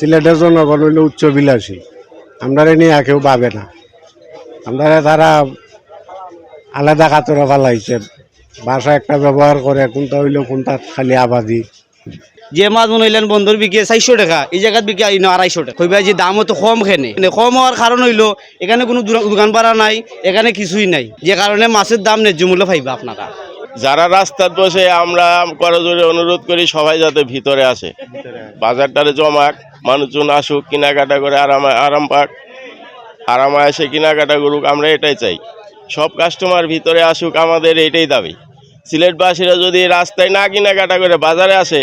সিলেটের জনগণ হইল উচ্চ বিলাসী। আমরা নিয়ে কেউ পাবে না। আমরা তারা আলাদা কাতরে ফেলাইছে। ভাষা একটা ব্যবহার করে কোনটা হইল কোনটা খালি আবাদি। যে মাছ মনে হইলেন বন্ধুর বিকে চারশো টাকা এই জায়গাত বিকে আইন আড়াইশো টাকা। কইবা যে দামও তো কম খেনে। কম হওয়ার কারণ হইল এখানে কোনো দোকান- দোকান পাড়া নাই এখানে কিছুই নাই। যে কারণে মাছের দাম ন্যায্য মূল্য পাইবা আপনারা। যারা রাস্তার বসে আমরা করজোরে অনুরোধ করি সবাই যাতে ভিতরে আসে। বাজারটারে জমাক। মানুষজন আসুক, কেনাকাটা করে আরাম আরাম পাক, আরামে এসে কেনাকাটা করুক, আমরা এটাই চাই। সব কাস্টমার ভিতরে আসুক, আমাদের এটাই দাবি। সিলেটবাসীরা যদি রাস্তায় না কেনাকাটা করে, বাজারে আসে,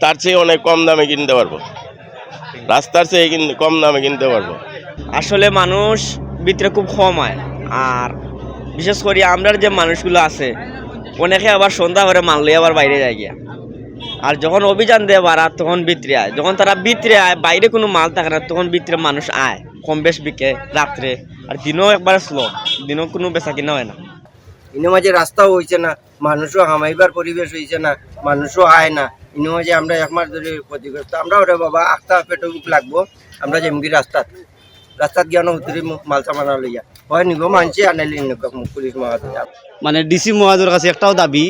তার চেয়ে অনেক কম দামে কিনতে পারব। রাস্তার চেয়ে কম দামে কিনতে পারব। আসলে মানুষ ভিতরে খুব কম হয়। আর বিশেষ করে আমরার যে মানুষগুলো আছে, অনেকে আবার সন্ধ্যা করে মানলে আবার বাইরে যায় গিয়া। আর যখন অভিযান দেয় বাড়া তখন ভিতরে আয় যখন তারা ভিতরে আয় বাইরে কোনো মাল থাকে না তখন ভিতরে মানুষ আয় কম বেশ বিকে রাত্রে। আর দিনও একবার স্লো দিনও কোনো বেচা কিনা হয় না। ইনো মাঝে রাস্তাও হয়েছে না মানুষও হামাইবার পরিবেশ হয়েছে না মানুষও আয় না। ইনো মাঝে আমরা এক মাস ধরে ক্ষতিগ্রস্ত। আমরা ওরে বাবা আখতা পেটো বুক লাগবো আমরা যেমকি রাস্তাত। রাস্তাত গিয়ে হুতুরি মাল সামানা লইয়া হয় নিব মানছে আনাইলে পুলিশ মহাতে মানে ডিসি মহাজের কাছে একটাও দাবি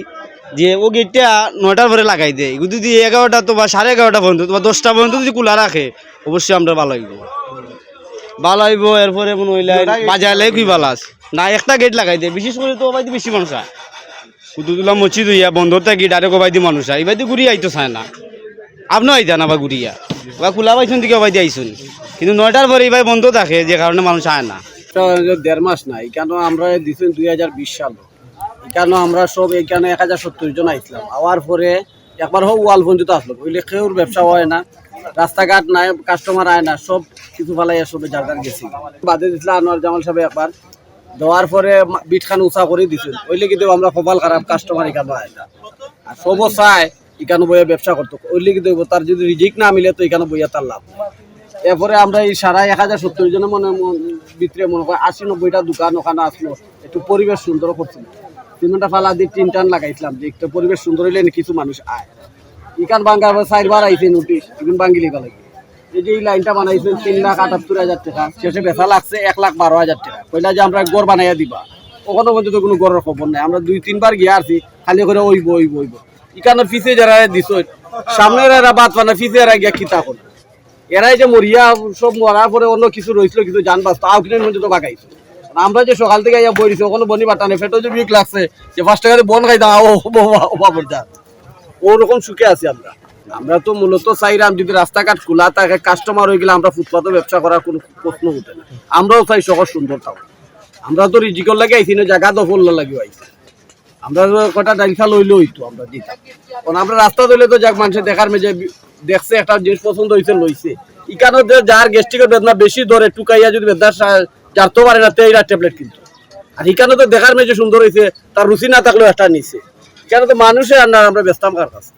যে ও গেটটা নয়টার পরে লাগাই দেয়। যদি এগারোটা তো বা সাড়ে এগারোটা পর্যন্ত বা দশটা পর্যন্ত যদি খোলা রাখে অবশ্যই আমরা ভালো হইব। ভালো হইব এরপরে মনে হইলে বাজাইলে কি ভালো আছে। না একটা গেট লাগাই দেয়। বিশেষ করে তো ওবাই বেশি মানুষ আয়। কুতুতুলা মসজিদ হইয়া বন্ধ থাকি ডাইরেক্ট ওবাই দি মানুষ আয়। এবার ঘুরি আইতো চায় না। আপনিও আইতা না বা ঘুরিয়া। বা খোলা পাইছুন দিকে ওবাই দিয়ে আইসুন কিন্তু নয়টার পরে এবার বন্ধ থাকে যে কারণে মানুষ আয় না। দেড় মাস নাই। কেন আমরা দিচ্ছি দুই হাজার বিশ সাল। এখানে আমরা সব এখানে এক হাজার সত্তর জন আইছিলাম। আওয়ার পরে একবার হোক ওয়াল পর্যন্ত আসলো। বুঝলে, কেউর ব্যবসা হয় না, রাস্তাঘাট নাই কাস্টমার আয় না, সব কিছু ফালাই সবে যার গেছি। বাদে দিছিল আনোয়ার জামাল সাহেব একবার। দেওয়ার পরে বিটখান উঁচা করে দিছিল। ওইলে কিন্তু আমরা কপাল খারাপ কাস্টমার এখানে আয় না। আর সবও চায় এখানে বইয়া ব্যবসা করতো। ওইলে কিন্তু তার যদি রিজিক না মিলে তো এখানে বইয়া তার লাভ এরপরে আমরা এই সারা এক হাজার সত্তর জনের মনে ভিতরে মনে হয় আশি নব্বইটা দোকান ওখানে আসলো। একটু পরিবেশ সুন্দর করছিল। সিমেন্টটা ফালা দিয়ে তিন টান লাগাইছিলাম যে একটু পরিবেশ সুন্দর হইলে কিছু মানুষ আয়। ইকান বাঙ্গার চারবার আইছে নোটিশ ইকান বাঙ্গিলি লাগে এই যে এই লাইনটা বানাইছেন তিন লাখ আটাত্তর হাজার টাকা, শেষে বেচা লাগছে এক লাখ বারো হাজার টাকা। কইলা যে আমরা গড় বানাইয়া দিবা। ওখানে পর্যন্ত কোনো গড়ের খবর নাই। আমরা দুই, তিনবার গিয়ে আসি, খালি করে ওইব ওইব ওইব। ইকানোর পিছিয়ে যারা দিছ সামনের এরা বাদ পানা পিছিয়ে এরা গিয়া খিতা করে। এরাই যে মরিয়া, সব মরার পরে অন্য কিছু রয়েছিল কিছু যান বাস তাও মধ্যে তো বাগাইছে। আমরা যে সকাল থেকে ইয়া বইছি ওখানে বনি বাটানে ফেটো যে বিক লাগছে, যে পাঁচ টাকা বন খাই দাও ও ওরকম সুখে আছি আমরা। আমরা তো মূলত চাইরাম, যদি রাস্তাঘাট খোলা থাকে কাস্টমার হয়ে গেলে আমরা ফুটপাতে ব্যবসা করার কোনো প্রশ্ন উঠে না। আমরাও চাই শহর সুন্দর থাকুক। আমরা তো রিজিকর লাগে আইছি, না জায়গা দখল লাগে আইছি। আমরা তো কটা ডাইলফা লইলে হইতো, আমরা দিতাম। কারণ আমরা রাস্তা ধরলে তো যাক, মানুষের দেখার মেজে দেখছে, একটা জিনিস পছন্দ হয়েছে লইছে। ইকানো যার গ্যাস্ট্রিকের বেদনা বেশি ধরে, টুকাইয়া যদি বেদনা জারতে পারে না এইটা ট্যাবলেট কিন্তু। আর এখানে তো দেখার মেজে সুন্দর হয়েছে তার রুচি না থাকলেও একটা নিছে। এখানে তো মানুষে আর না, আমরা ব্যস্তাম কার কাছে।